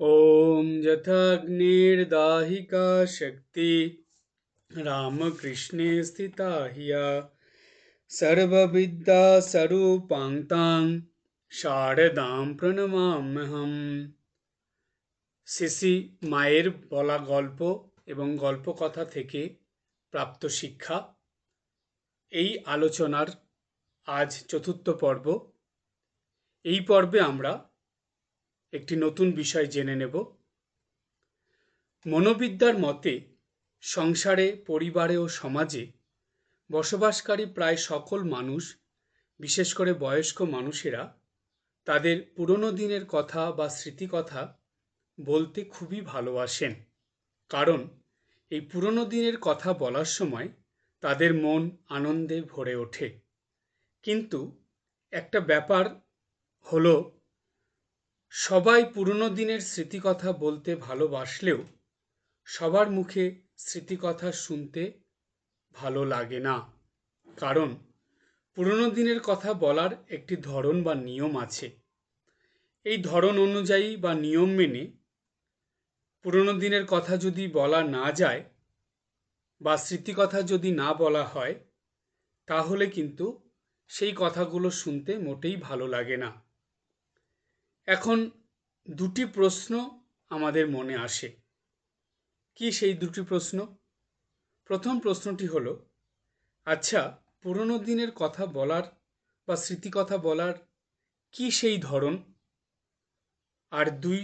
ॐ यथाग्निर्दाहिका शक्ति रामकृष्णे स्थिता हिया सर्वविद्या स्वरूपान्तां শারদাং প্রণমাম্যহম শিশি মায়ের বলা গল্প এবং গল্প কথা থেকে প্রাপ্ত শিক্ষা এই আলোচনার আজ চতুর্থ পর্ব এই পর্বে আমরা একটি নতুন বিষয় জেনে নেব। মনোবিদ্যার মতে, সংসারে, পরিবারে ও সমাজে বসবাসকারী প্রায় সকল মানুষ, বিশেষ করে বয়স্ক মানুষেরা, তাদের পুরনো দিনের কথা বা স্মৃতিকথা বলতে খুবই ভালোবাসেন। কারণ, এই পুরনো দিনের কথা বলার সময় তাদের মন আনন্দে ভরে ওঠে। কিন্তু একটা ব্যাপার হলো সবাই পুরনো দিনের স্মৃতিকথা বলতে ভালোবাসলেও সবার মুখে স্মৃতিকথা শুনতে ভালো লাগে না। কারণ পুরনো দিনের কথা বলার একটি ধরন বা নিয়ম আছে। এই ধরন অনুযায়ী বা নিয়ম মেনে পুরনো দিনের কথা যদি বলা না যায় বা স্মৃতিকথা যদি না বলা হয়, তাহলে কিন্তু সেই কথাগুলো শুনতে মোটেই ভালো লাগে না। এখন দুটি প্রশ্ন আমাদের মনে আসে। কি সেই দুটি প্রশ্ন? প্রথম প্রশ্নটি হলো আচ্ছা পুরনো দিনের কথা বলার বা স্মৃতিকথা বলার কি সেই ধরন? আর দুই,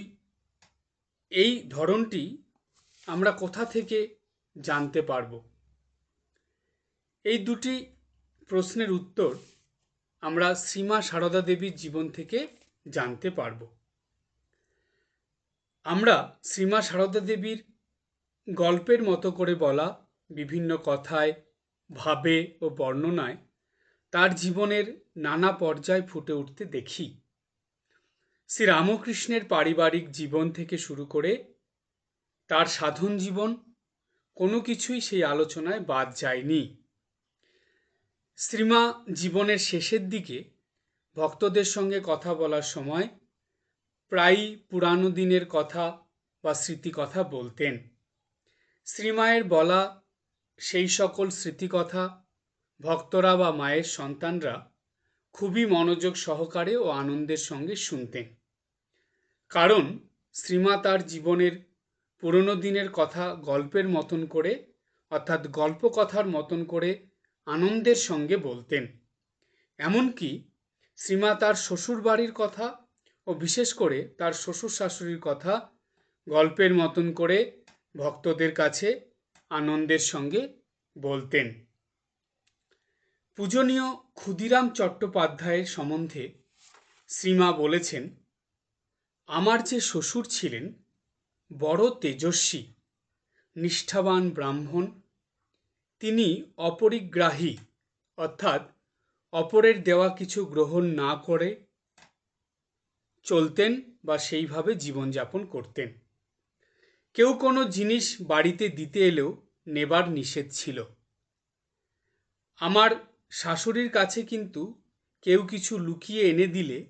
এই ধরনটি আমরা কোথা থেকে জানতে পারব? এই দুটি প্রশ্নের উত্তর আমরা শ্রীমা সারদা দেবীর জীবন থেকে জানতে পারব। আমরা শ্রীমা সারদা দেবীর গল্পের মতো করে বলা বিভিন্ন কথায়, ভাবে ও বর্ণনায় তার জীবনের নানা পর্যায় ফুটে উঠতে দেখি। শ্রী রামকৃষ্ণের পারিবারিক জীবন থেকে শুরু করে তার সাধন জীবন কোনো কিছুই সেই আলোচনায় বাদ যায়নি। শ্রীমা জীবনের শেষের দিকে ভক্তদের সঙ্গে কথা বলার সময় প্রায়ই পুরানো দিনের কথা বা স্মৃতিকথা বলতেন। শ্রীমায়ের বলা সেই সকল স্মৃতিকথা ভক্তরা বা মায়ের সন্তানরা খুবই মনোযোগ সহকারে ও আনন্দের সঙ্গে শুনতেন। কারণ শ্রীমা তার জীবনের পুরনো দিনের কথা গল্পের মতন করে, অর্থাৎ গল্প কথার মতন করে আনন্দের সঙ্গে বলতেন। এমনকি শ্রীমা তার শ্বশুর বাড়ির কথা ও বিশেষ করে তার শ্বশুর শাশুড়ির কথা গল্পের মতন করে ভক্তদের কাছে আনন্দের সঙ্গে বলতেন। পূজনীয় ক্ষুদিরাম চট্টোপাধ্যায়ের সম্বন্ধে শ্রীমা বলেছেন, আমার যে শ্বশুর ছিলেন, বড় তেজস্বী, নিষ্ঠাবান ব্রাহ্মণ, তিনি অপরিগ্রাহী, অর্থাৎ অপরের দেওয়া কিছু গ্রহণ না করে চলতেন বা সেইভাবে জীবনযাপন করতেন। কেউ কোনো জিনিস বাড়িতে দিতে এলেও নেবার নিষেধ ছিল। আমার শাশুড়ির কাছে কিন্তু কেউ কিছু লুকিয়ে এনে দিলে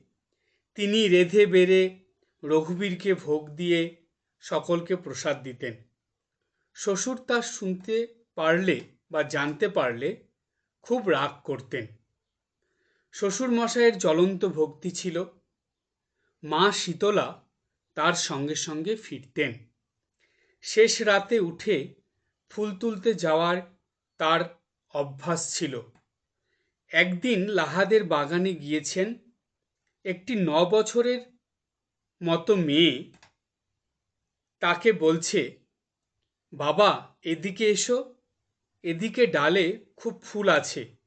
তিনি রেধে বেড়ে রঘুবীরকে ভোগ দিয়ে সকলকে প্রসাদ দিতেন। শ্বশুর তা শুনতে পারলে বা জানতে পারলে খুব রাগ করতেন। শ্বশুর মশাইয়ের জ্বলন্ত ভক্তি ছিল। মা শীতলা তার সঙ্গে সঙ্গে ফিরতেন। শেষ রাতে উঠে ফুল তুলতে যাওয়ার তার অভ্যাস ছিল। একদিন লাহাদের বাগানে গিয়েছেন একটি ন বছরের মতো মেয়ে। তাকে বলছে, বাবা, এদিকে এসো, এদিকে ডালে খুব ফুল আছে।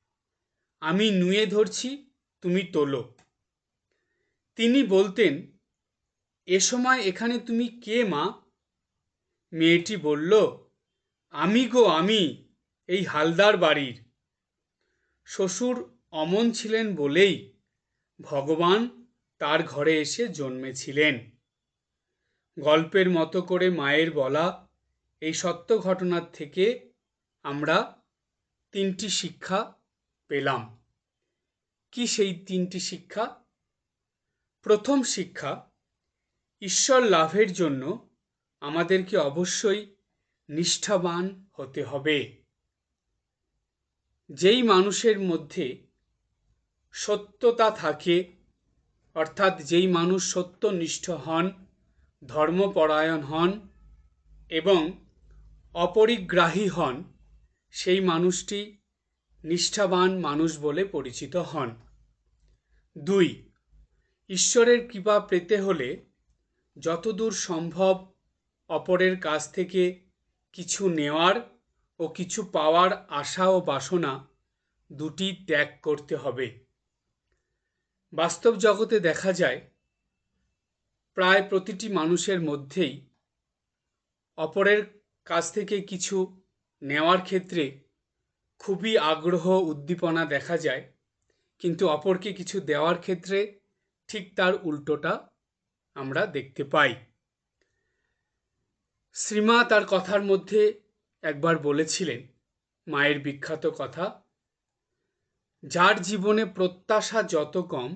আমি নুয়ে ধরছি, তুমি তোলো। তিনি বলতেন, এ সময় এখানে তুমি কে মা? মেয়েটি বলল, আমি গো, আমি, এই হালদার বাড়ির। শ্বশুর অমন ছিলেন বলেই ভগবান তার ঘরে এসে জন্মেছিলেন। গল্পের মতো করে মায়ের বলা এই সত্য ঘটনার থেকে আমরা তিনটি শিক্ষা পেলাম। কি সেই তিনটি শিক্ষা? প্রথম শিক্ষা, ঈশ্বর লাভের জন্য আমাদেরকে অবশ্যই নিষ্ঠাবান হতে হবে। যেই মানুষের মধ্যে সত্যতা থাকে, অর্থাৎ যেই মানুষ সত্যনিষ্ঠ হন, ধর্মপরায়ণ হন এবং অপরিগ্রাহী হন, সেই মানুষটি নিষ্ঠাবান মানুষ বলে পরিচিত হন। দুই, ঈশ্বরের কৃপা পেতে হলে যতদূর সম্ভব অপরের কাছ থেকে কিছু নেওয়ার ও কিছু পাওয়ার আশা ও বাসনা দুটি ত্যাগ করতে হবে। বাস্তব জগতে দেখা যায়, প্রায় প্রতিটি মানুষের মধ্যেই অপরের কাছ থেকে কিছু নেওয়ার ক্ষেত্রে খুবই আগ্রহ উদ্দীপনা দেখা যায়, কিন্তু অপরকে কিছু দেওয়ার ক্ষেত্রে ঠিক তার উল্টোটা আমরা দেখতে পাই। শ্রীমা তার কথার মধ্যে একবার বলেছিলেন, মায়ের বিখ্যাত কথা, যার জীবনে প্রত্যাশা যত কম,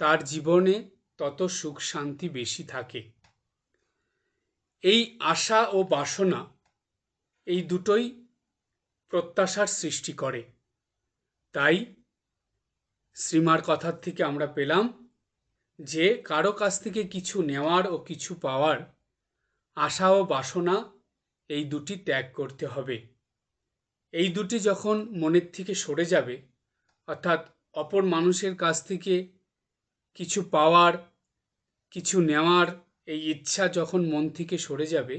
তার জীবনে তত সুখ শান্তি বেশি থাকে। এই আশা ও বাসনা, এই দুটোই প্রত্যাশার সৃষ্টি করে। তাই শ্রীমার কথার থেকে আমরা পেলাম যে কারও কাছ থেকে কিছু নেওয়ার ও কিছু পাওয়ার আশা ও বাসনা এই দুটি ত্যাগ করতে হবে। এই দুটি যখন মনের থেকে সরে যাবে, অর্থাৎ অপর মানুষের কাছ থেকে কিছু পাওয়ার, কিছু নেওয়ার এই ইচ্ছা যখন মন থেকে সরে যাবে,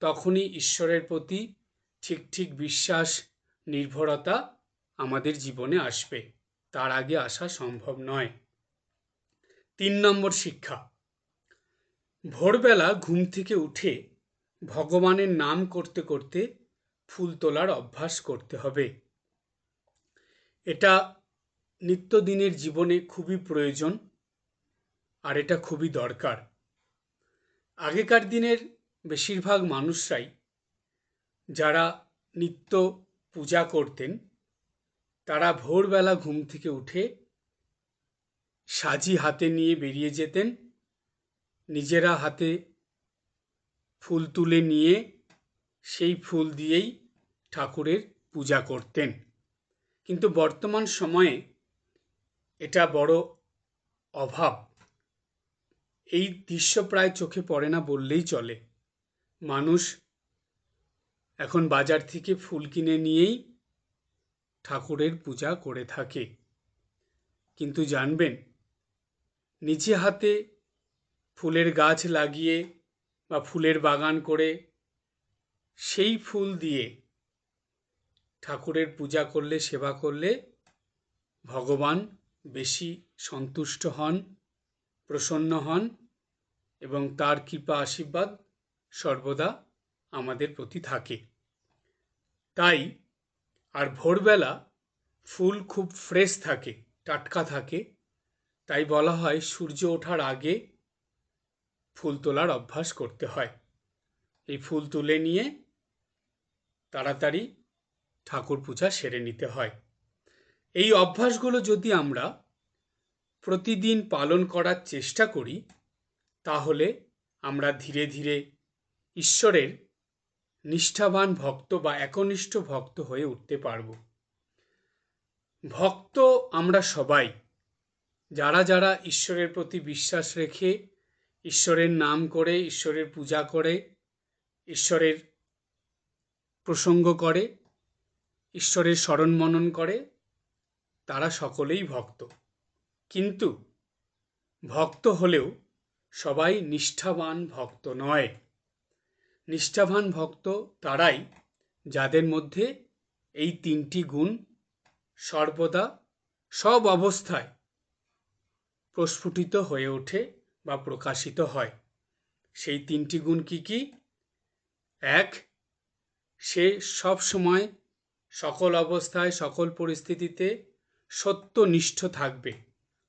তখনই ঈশ্বরের প্রতি ঠিক ঠিক বিশ্বাস, নির্ভরতা আমাদের জীবনে আসবে। তার আগে আসা সম্ভব নয়। তিন নম্বর শিক্ষা। ভোরবেলা ঘুম থেকে উঠে ভগবানের নাম করতে করতে ফুল তোলার অভ্যাস করতে হবে। এটা নিত্যদিনের জীবনে খুবই প্রয়োজন আর এটা খুবই দরকার। আগেকার দিনের বেশিরভাগ মানুষরাই যারা নিত্য পূজা করতেন, তারা ভোরবেলা ঘুম থেকে উঠে সাজি হাতে নিয়ে বেরিয়ে যেতেন। নিজেরা হাতে ফুল তুলে নিয়ে সেই ফুল দিয়েই ঠাকুরের পূজা করতেন। কিন্তু বর্তমান সময়ে এটা বড় অভাব। এই দৃশ্য প্রায় চোখে পড়ে না বললেই চলে। মানুষ এখন বাজার থেকে ফুল কিনে নিয়েই ঠাকুরের পূজা করে থাকে। কিন্তু জানবেন, নিজে হাতে ফুলের গাছ লাগিয়ে বা ফুলের বাগান করে সেই ফুল দিয়ে ঠাকুরের পূজা করলে, সেবা করলে ভগবান বেশি সন্তুষ্ট হন, প্রসন্ন হন এবং তার কৃপা, আশীর্বাদ সর্বদা আমাদের প্রতি থাকে। তাই আর ভোরবেলা ফুল খুব ফ্রেশ থাকে, টাটকা থাকে। তাই বলা হয় সূর্য ওঠার আগে ফুল তোলার অভ্যাস করতে হয়। এই ফুল তুলে নিয়ে তাড়াতাড়ি ঠাকুর পূজা সেরে নিতে হয়। এই অভ্যাসগুলো যদি আমরা প্রতিদিন পালন করার চেষ্টা করি, তাহলে আমরা ধীরে ধীরে ঈশ্বরের নিষ্ঠাবান ভক্ত বা একনিষ্ঠ ভক্ত হয়ে উঠতে পারব। ভক্ত আমরা সবাই, যারা যারা ঈশ্বরের প্রতি বিশ্বাস রেখে, ঈশ্বরের নাম করে, ঈশ্বরের পূজা করে, ঈশ্বরের প্রসঙ্গ করে, ঈশ্বরের স্মরণ মনন করে, তারা সকলেই ভক্ত। কিন্তু ভক্ত হলেও সবাই নিষ্ঠাবান ভক্ত নয়। নিষ্ঠাবান ভক্ত তারাই যাদের মধ্যে এই তিনটি গুণ সর্বদা সব অবস্থায় প্রস্ফুটিত হয়ে ওঠে বা প্রকাশিত হয়। সেই তিনটি গুণ কি কি? এক, সে সব সময় সকল অবস্থায়, সকল পরিস্থিতিতে সত্যনিষ্ঠ থাকবে,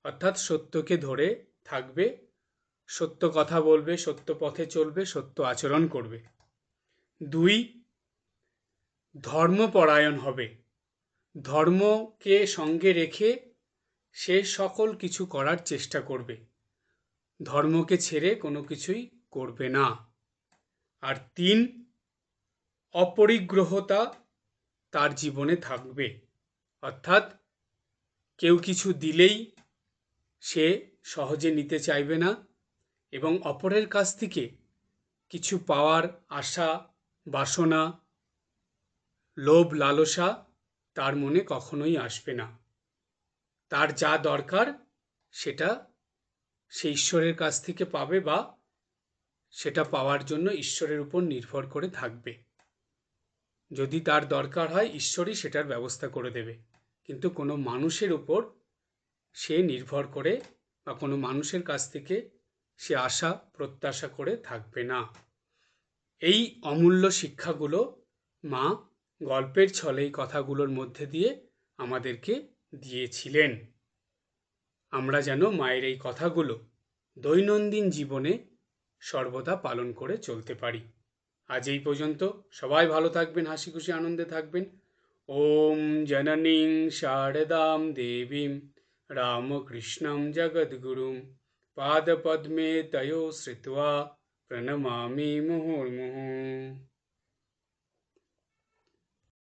অর্থাৎ সত্যকে ধরে থাকবে সত্য কথা বলবে, সত্য পথে চলবে, সত্য আচরণ করবে। দুই, ধর্মপরায়ণ হবে। ধর্মকে সঙ্গে রেখে সে সকল কিছু করার চেষ্টা করবে। ধর্মকে ছেড়ে কোনো কিছুই করবে না। আর তিন, অপরিগ্রহতা তার জীবনে থাকবে। অর্থাৎ কেউ কিছু দিলেই সে সহজে নিতে চাইবে না এবং অপরের কাছ থেকে কিছু পাওয়ার আশা, বাসনা, লোভ, লালসা তার মনে কখনোই আসবে না। তার যা দরকার সেটা সে ঈশ্বরের কাছ থেকে পাবে বা সেটা পাওয়ার জন্য ঈশ্বরের উপর নির্ভর করে থাকবে। যদি তার দরকার হয়, ঈশ্বরই সেটার ব্যবস্থা করে দেবে। কিন্তু কোনো মানুষের উপর সে নির্ভর করে বা কোনো মানুষের কাছ থেকে সে আশা, প্রত্যাশা করে থাকবে না। এই অমূল্য শিক্ষাগুলো মা গল্পের ছলে এই কথাগুলোর মধ্যে দিয়ে আমাদেরকে দিয়েছিলেন। আমরা যেন মায়ের এই কথাগুলো দৈনন্দিন জীবনে সর্বদা পালন করে চলতে পারি। আজ এই পর্যন্ত সবাই ভালো থাকবেন, হাসি খুশি, আনন্দে থাকবেন। ওম জননীং শারদাম দেবীম রামকৃষ্ণম জগদ্গুরুম। पादपद्मे तयो श्रित्वा प्रणमामि मुहुर्मुहुः।